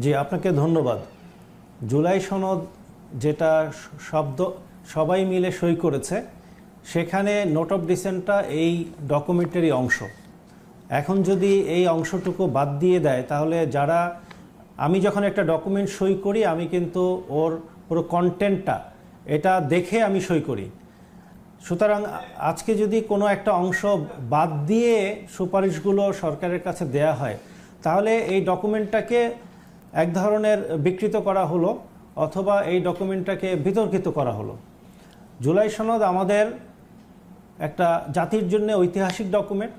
জি, আপনাকে ধন্যবাদ। জুলাই সনদ যেটা শব্দ, সবাই মিলে সই করেছে, সেখানে নোট অফ ডিসেন্টটা এই ডকুমেন্টারি অংশ। এখন যদি এই অংশটুকু বাদ দিয়ে দেয়, তাহলে যারা, আমি যখন একটা ডকুমেন্ট সই করি, আমি কিন্তু ওর পুরো কন্টেন্টটা, এটা দেখে আমি সই করি। সুতরাং আজকে যদি কোনো একটা অংশ বাদ দিয়ে সুপারিশগুলো সরকারের কাছে দেয়া হয়, তাহলে এই ডকুমেন্টটাকে এক ধরনের বিকৃত করা হলো অথবা এই ডকুমেন্টটাকে বিতর্কিত করা হলো। জুলাই সনদ আমাদের একটা জাতির জন্য ঐতিহাসিক ডকুমেন্ট।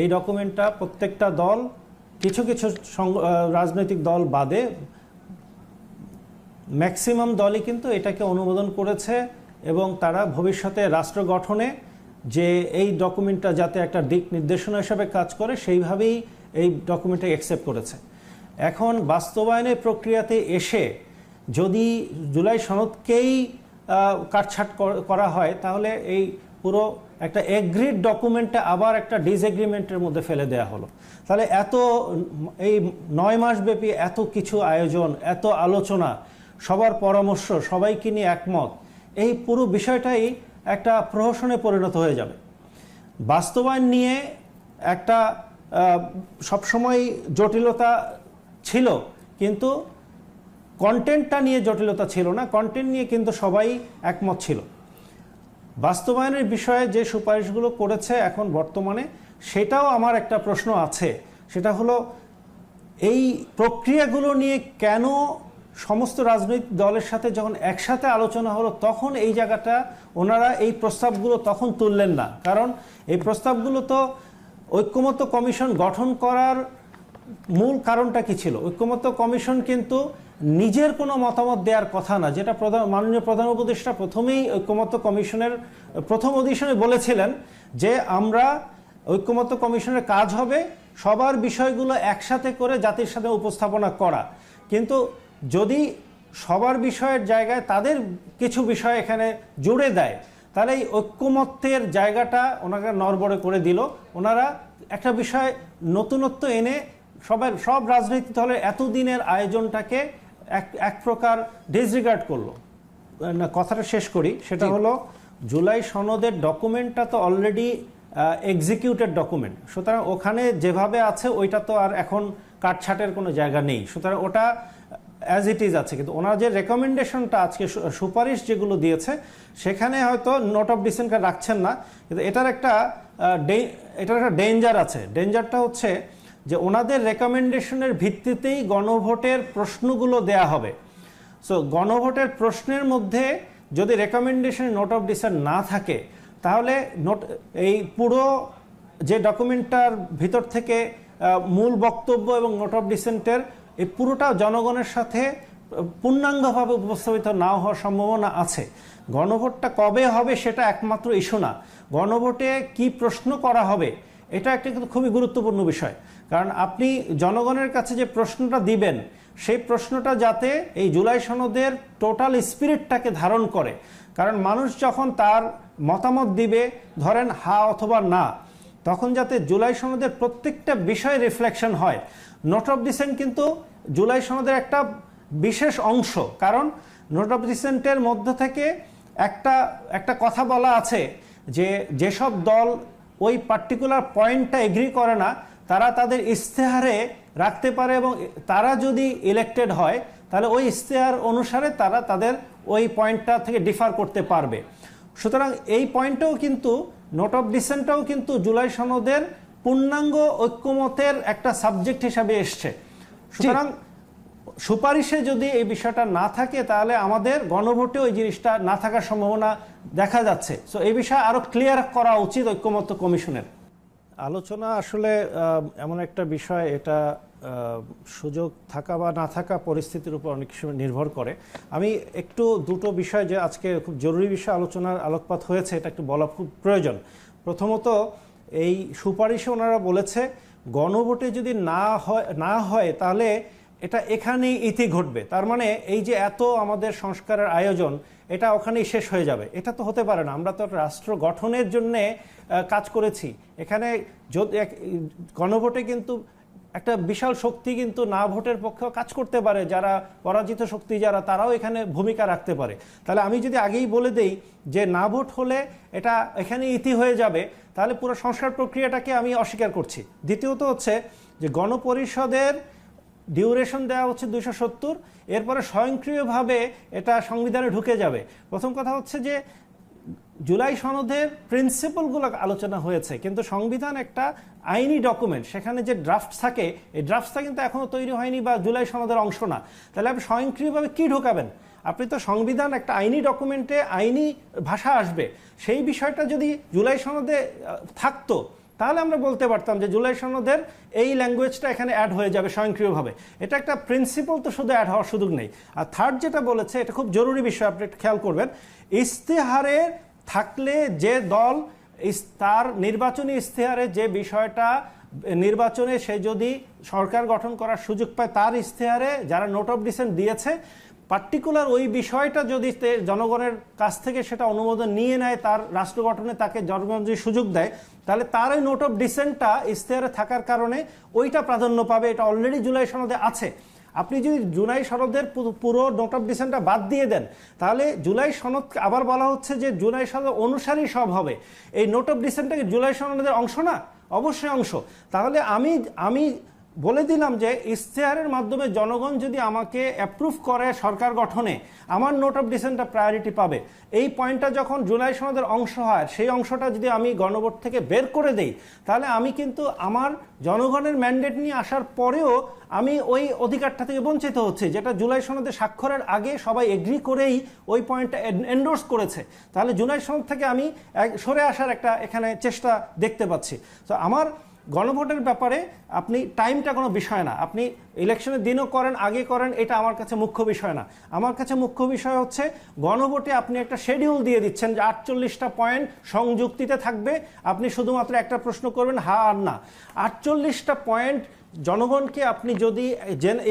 এই ডকুমেন্টটা প্রত্যেকটা দল, কিছু কিছু রাজনৈতিক দল বাদে ম্যাক্সিমাম দলই কিন্তু এটাকে অনুমোদন করেছে এবং তারা ভবিষ্যতে রাষ্ট্র গঠনে যে এই ডকুমেন্টটা যাতে একটা দিক নির্দেশনা হিসাবে কাজ করে, সেইভাবেই এই ডকুমেন্টটা অ্যাকসেপ্ট করেছে। এখন বাস্তবায়নের প্রক্রিয়াতে এসে যদি জুলাই সনদকেই কাটছাট করা হয়, তাহলে এই পুরো একটা এগ্রিড ডকুমেন্টে আবার একটা ডিসএগ্রিমেন্টের মধ্যে ফেলে দেওয়া হলো। তাহলে এত এই নয় মাস ব্যাপী এত কিছু আয়োজন, এত আলোচনা, সবার পরামর্শ, সবাইকে নিয়ে একমত, এই পুরো বিষয়টাই একটা প্রহসনে পরিণত হয়ে যাবে। বাস্তবায়ন নিয়ে একটা সবসময় জটিলতা ছিল, কিন্তু কন্টেন্টটা নিয়ে জটিলতা ছিল না কন্টেন্ট নিয়ে কিন্তু সবাই একমত ছিল। বাস্তবায়নের বিষয়ে যে সুপারিশগুলো করেছে এখন বর্তমানে, সেটাও আমার একটা প্রশ্ন আছে। সেটা হলো, এই প্রক্রিয়াগুলো নিয়ে কেন সমস্ত রাজনৈতিক দলের সাথে যখন একসাথে আলোচনা হলো, তখন এই জায়গাটা, ওনারা এই প্রস্তাবগুলো তখন তুললেন না। কারণ এই প্রস্তাবগুলো তো ঐক্যমত্য কমিশন গঠন করার মূল কারণটা কি ছিল? ঐক্যমত্য কমিশন কিন্তু নিজের কোনো মতামত দেওয়ার কথা না, যেটা প্রধান, মাননীয় প্রধান উপদেষ্টা প্রথমেই ঐক্যমত্য কমিশনের, প্রথম অধিবেশনে বলেছিলেন যে আমরা ঐক্যমত্য কমিশনের কাজ হবে, সবার বিষয়গুলো একসাথে করে জাতির সাথে উপস্থাপনা করা। কিন্তু যদি সবার বিষয়ের জায়গায় তাদের কিছু বিষয় এখানে জুড়ে দেয়, তাহলে এই ঐক্যমত্যের জায়গাটা ওনাকে নড়বড়ে করে দিল। ওনারা একটা বিষয় নতুনত্ব এনে সবাই সব রাজনৈতিক দলের এতদিনের আয়োজনটাকে এক এক প্রকার ডিসরিগার্ড করল। না কথাটা শেষ করি। সেটা হলো জুলাই সনদের ডকুমেন্টটা তো অলরেডি এক্সিকিউটেড ডকুমেন্ট সুতরাং ওখানে যেভাবে আছে ওইটা তো আর এখন কাটছাটের কোনো জায়গা নেই। সুতরাং ওটা অ্যাজ ইট ইজ আছে। কিন্তু ওনার যে রেকমেন্ডেশনটা আজকে সুপারিশ যেগুলো দিয়েছে সেখানে হয়তো নোট অফ ডিসেন্টটা রাখছেন না। কিন্তু এটার একটা এটার একটা ডেঞ্জার আছে। ডেঞ্জারটা হচ্ছে যে ওনাদের রেকমেন্ডেশনের ভিত্তিতেই গণভোটের প্রশ্নগুলো দেয়া হবে। সো গণভোটের প্রশ্নের মধ্যে যদি রেকমেন্ডেশন নোট অফ ডিসেন্ট না থাকে, তাহলে নোট, এই পুরো যে ডকুমেন্টটার ভিতর থেকে মূল বক্তব্য এবং নোট অফ ডিসেন্টের এই পুরোটা জনগণের সাথে পূর্ণাঙ্গভাবে উপস্থাপিত না হওয়ার সম্ভাবনা আছে। গণভোটটা কবে হবে সেটা একমাত্র ইস্যু না। গণভোটে কি প্রশ্ন করা হবে এটা একটা কিন্তু খুবই গুরুত্বপূর্ণ বিষয়। কারণ আপনি জনগণের কাছে যে প্রশ্নটা দিবেন, সেই প্রশ্নটা যাতে এই জুলাই সনদের টোটাল স্পিরিটটাকে ধারণ করে। কারণ মানুষ যখন তার মতামত দিবে, ধরেন হা অথবা না, তখন যাতে জুলাই সনদের প্রত্যেকটা বিষয়ে রিফ্লেকশন হয়। নোট অফ ডিসেন্ট কিন্তু জুলাই সনদের একটা বিশেষ অংশ। কারণ নোট অফ ডিসেন্টের মধ্যে থেকে একটা একটা কথা বলা আছে যে যেসব দল ওই পার্টিকুলার পয়েন্টটা এগ্রি করে না তারা তাদের ইশতেহারে রাখতে পারে এবং তারা যদি ইলেক্টেড হয় তাহলে ওই ইশতেহার অনুসারে তারা তাদের ওই পয়েন্টটা থেকে ডিফার করতে পারবে। সুতরাং এই পয়েন্টটাও কিন্তু নোট অফ ডিসেন্টটাও কিন্তু জুলাই সনদের পূর্ণাঙ্গ ঐক্যমতের একটা সাবজেক্ট হিসাবে এসছে। সুতরাং সুপারিশে যদি এই বিষয়টা না থাকে, তাহলে আমাদের গণভোটে ওই জিনিসটা না থাকার সম্ভাবনা দেখা যাচ্ছে। সো এই বিষয়ে আরও ক্লিয়ার করা উচিত ঐক্যমত্য কমিশনের। আলোচনা আসলে এমন একটা বিষয়, এটা সুযোগ থাকা বা না থাকা পরিস্থিতির উপর অনেক সময় নির্ভর করে। আমি একটু দুটো বিষয় যে আজকে খুব জরুরি বিষয় আলোচনার আলোকপাত হয়েছে, এটা একটু বলা খুব প্রয়োজন। প্রথমত, এই সুপারিশে ওনারা বলেছে, গণভোটে যদি না হয় না হয়, তাহলে এটা এখানেই ইতি ঘটবে। তার মানে এই যে এত আমাদের সংস্কারের আয়োজন, এটা ওখানেই শেষ হয়ে যাবে। এটা তো হতে পারে না। আমরা তো রাষ্ট্র গঠনের জন্যে কাজ করেছি। এখানে যদি গণভোটে কিন্তু একটা বিশাল শক্তি কিন্তু না ভোটের পক্ষেও কাজ করতে পারে। যারা পরাজিত শক্তি যারা, তারাও এখানে ভূমিকা রাখতে পারে। তাহলে আমি যদি আগেই বলে দেই যে না ভোট হলে এটা এখানে ইতি হয়ে যাবে, তাহলে পুরো সংস্কার প্রক্রিয়াটাকে আমি অস্বীকার করছি। দ্বিতীয়ত হচ্ছে যে গণপরিষদের ডিউরেশন দেওয়া হচ্ছে দুইশো সত্তর, এরপরে স্বয়ংক্রিয়ভাবে এটা সংবিধানে ঢুকে যাবে। প্রথম কথা হচ্ছে যে, জুলাই সনদের প্রিন্সিপালগুলো আলোচনা হয়েছে, কিন্তু সংবিধান একটা আইনি ডকুমেন্ট, সেখানে যে ড্রাফট থাকে, এই ড্রাফটসটা কিন্তু এখনও তৈরি হয়নি বা জুলাই সনদের অংশ না। তাহলে আপনি স্বয়ংক্রিয়ভাবে কি ঢোকাবেন? আপনি তো সংবিধান একটা আইনি ডকুমেন্টে আইনি ভাষা আসবে। সেই বিষয়টা যদি জুলাই সনদে থাকতো তাহলে আমরা বলতে পারতাম যে জুলাই সনদের এই ল্যাঙ্গুয়েজটা এখানে অ্যাড হয়ে যাবে স্বয়ংক্রিয়ভাবে। এটা একটা প্রিন্সিপাল তো শুধু অ্যাড হওয়ার সুযোগ নেই। আর থার্ড যেটা বলেছে, এটা খুব জরুরি বিষয়, আপনি খেয়াল করবেন। ইস্তেহারে থাকলে যে দল তার নির্বাচনী ইস্তেহারে যে বিষয়টা নির্বাচনে সে যদি সরকার গঠন করার সুযোগ পায়, তার ইস্তেহারে যারা নোট অফ ডিসেন্ট দিয়েছে পার্টিকুলার ওই বিষয়টা যদি জনগণের কাছ থেকে সেটা অনুমোদন নিয়ে নেয়, তার রাষ্ট্র গঠনে তাকে জনগণ যদি সুযোগ দেয়, তাহলে তার ওই নোট অফ ডিসেন্টটা ইস্তেহারে থাকার কারণে ওইটা প্রাধান্য পাবে। এটা অলরেডি জুলাই সনদে আছে। আপনি যদি জুলাই সনদের পুরো নোট অফ ডিসেন্টটা বাদ দিয়ে দেন, তাহলে জুলাই সনদ আবার বলা হচ্ছে যে জুলাই সনদ অনুসারী সব হবে। এই নোট অফ ডিসেন্টটা কি জুলাই সনদের অংশ না? অবশ্যই অংশ। তাহলে আমি আমি বলে দিলাম যে ইশতেহারের মাধ্যমে জনগণ যদি আমাকে অ্যাপ্রুভ করে সরকার গঠনে, আমার নোট অফ ডিসেন্টটা প্রায়োরিটি পাবে। এই পয়েন্টটা যখন জুলাই সনদের অংশ হয়, সেই অংশটা যদি আমি গণভোট থেকে বের করে দেই, তাহলে আমি কিন্তু আমার জনগণের ম্যান্ডেট নিয়ে আসার পরেও আমি ওই অধিকারটা থেকে বঞ্চিত হচ্ছি, যেটা জুলাই সনদে স্বাক্ষরের আগে সবাই এগ্রি করেই ওই পয়েন্টটা এন্ডোর্স করেছে। তাহলে জুলাই সনদ থেকে আমি সরে আসার একটা এখানে চেষ্টা দেখতে পাচ্ছি। তো আমার গণভোটের ব্যাপারে আপনি টাইমটা কোনো বিষয় না। আপনি ইলেকশনের দিনও করেন, আগে করেন, এটা আমার কাছে মুখ্য বিষয় না। আমার কাছে মুখ্য বিষয় হচ্ছে, গণভোটে আপনি একটা শেডিউল দিয়ে দিচ্ছেন যে আটচল্লিশটা পয়েন্ট সংযুক্তিতে থাকবে। আপনি শুধুমাত্র একটা প্রশ্ন করবেন হা আর না। আটচল্লিশটা পয়েন্ট জনগণকে আপনি যদি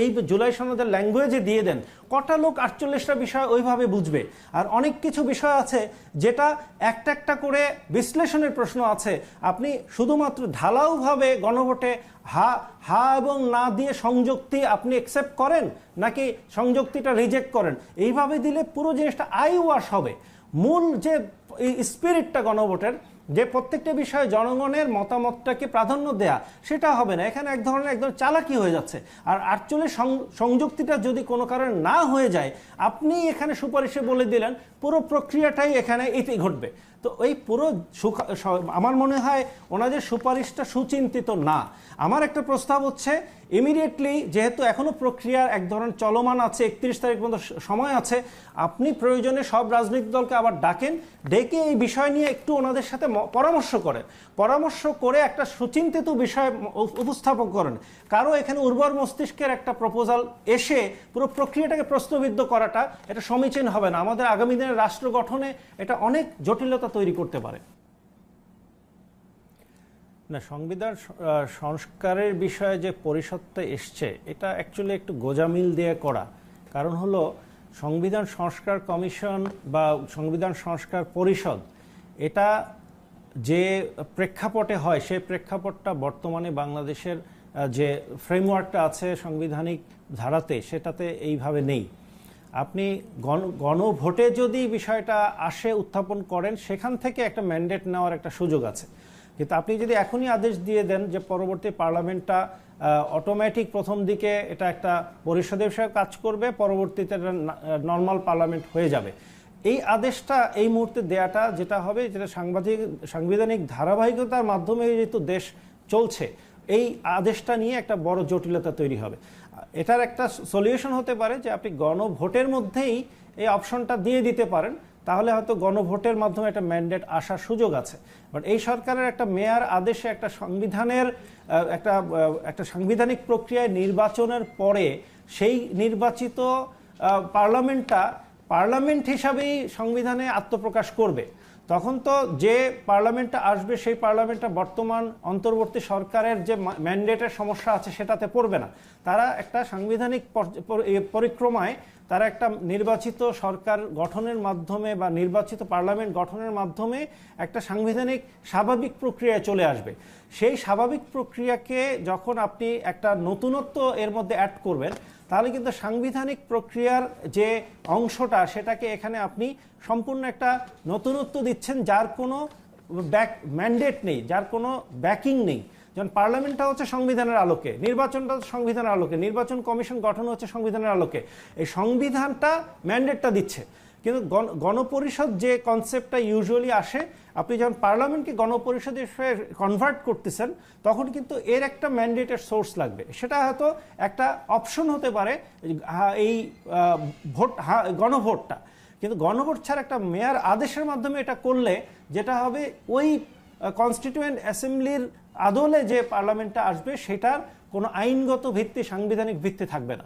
এই জুলাই সনদের ল্যাঙ্গুয়েজে দিয়ে দেন, কটা লোক আটচল্লিশটা বিষয় ওইভাবে বুঝবে? আর অনেক কিছু বিষয় আছে যেটা একটা একটা করে বিশ্লেষণের প্রশ্ন আছে। আপনি শুধুমাত্র ঢালাওভাবে গণভোটে হা হা এবং না দিয়ে সংযুক্তি আপনি অ্যাকসেপ্ট করেন, নাকি সংযুক্তিটা রিজেক্ট করেন? এইভাবে দিলে পুরো জিনিসটা আই ওয়াশ হবে। মূল যে স্পিরিটটা গণভোটের যে প্রত্যেকটা বিষয়ে জনগণের মতামতটাকে প্রাধান্য দেয়া, সেটা হবে না। এখানে এক ধরনের একদম চালাকি হয়ে যাচ্ছে। আর আটচল্লিশ সংযুক্তিটা যদি কোনো কারণে না হয়ে যায়, আপনি এখানে সুপারিশে বলে দিলেন, পুরো প্রক্রিয়াটাই এখানে এতে ঘটবে। তো এই পুরো আমার মনে হয় ওনাদের সুপারিশটা সুচিন্তিত না। আমার একটা প্রস্তাব হচ্ছে ইমিডিয়েটলি যেহেতু এখনও প্রক্রিয়ার এক ধরনের চলমান আছে, একত্রিশ তারিখ পর্যন্ত সময় আছে, আপনি প্রয়োজনে সব রাজনৈতিক দলকে আবার ডাকেন, ডেকে এই বিষয় নিয়ে একটু ওনাদের সাথে পরামর্শ করেন। পরামর্শ করে একটা সুচিন্তিত বিষয় উপস্থাপন করেন। কারও এখানে উর্বর মস্তিষ্কের একটা প্রপোজাল এসে পুরো প্রক্রিয়াটাকে প্রশ্নবিদ্ধ করাটা, এটা সমীচীন হবে না। আমাদের আগামী দিনের রাষ্ট্র গঠনে এটা অনেক জটিলতা তৈরি করতে পারে। না, সংবিধান সংস্কারের বিষয়ে যে পরিষদটা এসছে, এটা অ্যাকচুয়ালি একটু গোজামিল দিয়ে করা। কারণ হলো, সংবিধান সংস্কার কমিশন বা সংবিধান সংস্কার পরিষদ, এটা যে প্রেক্ষাপটে হয়, সেই প্রেক্ষাপটটা বর্তমানে বাংলাদেশের যে ফ্রেমওয়ার্কটা আছে সাংবিধানিক ধারাতে, সেটাতে এইভাবে নেই। আপনি গণ, গণভোটে যদি বিষয়টা আসে, উত্থাপন করেন, সেখান থেকে একটা ম্যান্ডেট নেওয়ার একটা সুযোগ আছে। কিন্তু আপনি যদি এখনই আদেশ দিয়ে দেন যে পরবর্তী পার্লামেন্টটা অটোমেটিক প্রথম দিকে এটা একটা পরিষদের হিসেবে কাজ করবে, পরবর্তীতে নর্মাল পার্লামেন্ট হয়ে যাবে। এই আদেশটা এই মুহূর্তে দেয়াটা যেটা হবে, যেটা সাংবাদিক, সাংবিধানিক ধারাবাহিকতার মাধ্যমে যেহেতু দেশ চলছে, এই আদেশটা নিয়ে একটা বড় জটিলতা তৈরি হবে। এটার একটা সলিউশন হতে পারে যে আপনি গণভোটের মধ্যেই এই অপশনটা দিয়ে দিতে পারেন তাহলে হয়তো গণভোটের মাধ্যমে একটা ম্যান্ডেট আসার সুযোগ আছে। বাট এই সরকারের একটা মেয়ার আদেশে একটা সংবিধানের একটা একটা সাংবিধানিক প্রক্রিয়ায় নির্বাচনের পরে সেই নির্বাচিত পার্লামেন্টটা, পার্লামেন্ট হিসাবেই সংবিধানে আত্মপ্রকাশ করবে। তখন তো যে পার্লামেন্টটা আসবে, সেই পার্লামেন্টটা বর্তমান অন্তর্বর্তী সরকারের যে ম্যান্ডেটের সমস্যা আছে সেটাতে পড়বে না। তারা একটা সাংবিধানিক পরিক্রমায় তারা একটা নির্বাচিত সরকার গঠনের মাধ্যমে বা নির্বাচিত পার্লামেন্ট গঠনের মাধ্যমে একটা সাংবিধানিক স্বাভাবিক প্রক্রিয়ায় চলে আসবে। সেই স্বাভাবিক প্রক্রিয়াকে যখন আপনি একটা নতুনত্ব এর মধ্যে অ্যাড করবেন, তাহলে কিন্তু সাংবিধানিক প্রক্রিয়ার যে অংশটা, সেটাকে এখানে আপনি সম্পূর্ণ একটা নতুনত্ব দিচ্ছেন, যার কোনো ব্যাক ম্যান্ডেট নেই, যার কোনো ব্যাকিং নেই। যেমন পার্লামেন্টটা হচ্ছে সংবিধানের আলোকে, নির্বাচনটা সংবিধানের আলোকে, নির্বাচন কমিশন গঠন হচ্ছে সংবিধানের আলোকে। এই সংবিধানটা ম্যান্ডেটটা দিচ্ছে। কিন্তু গণ- গণপরিষদ যে কনসেপ্টটা ইউজুয়ালি আসে, আপনি যখন পার্লামেন্টকে গণপরিষদে কনভার্ট করতেছেন, তখন কিন্তু এর একটা ম্যান্ডেটের সোর্স লাগবে। সেটা হয়তো একটা অপশন হতে পারে, এই ভোট গণভোটটা। কিন্তু গণভোট ছাড়া একটা মেয়ার আদেশের মাধ্যমে এটা করলে যেটা হবে, ওই কনস্টিটিউয়েন্ট অ্যাসেম্বলির আদলে যে পার্লামেন্টটা আসবে, সেটার কোনো আইনগত ভিত্তি, সাংবিধানিক ভিত্তি থাকবে না।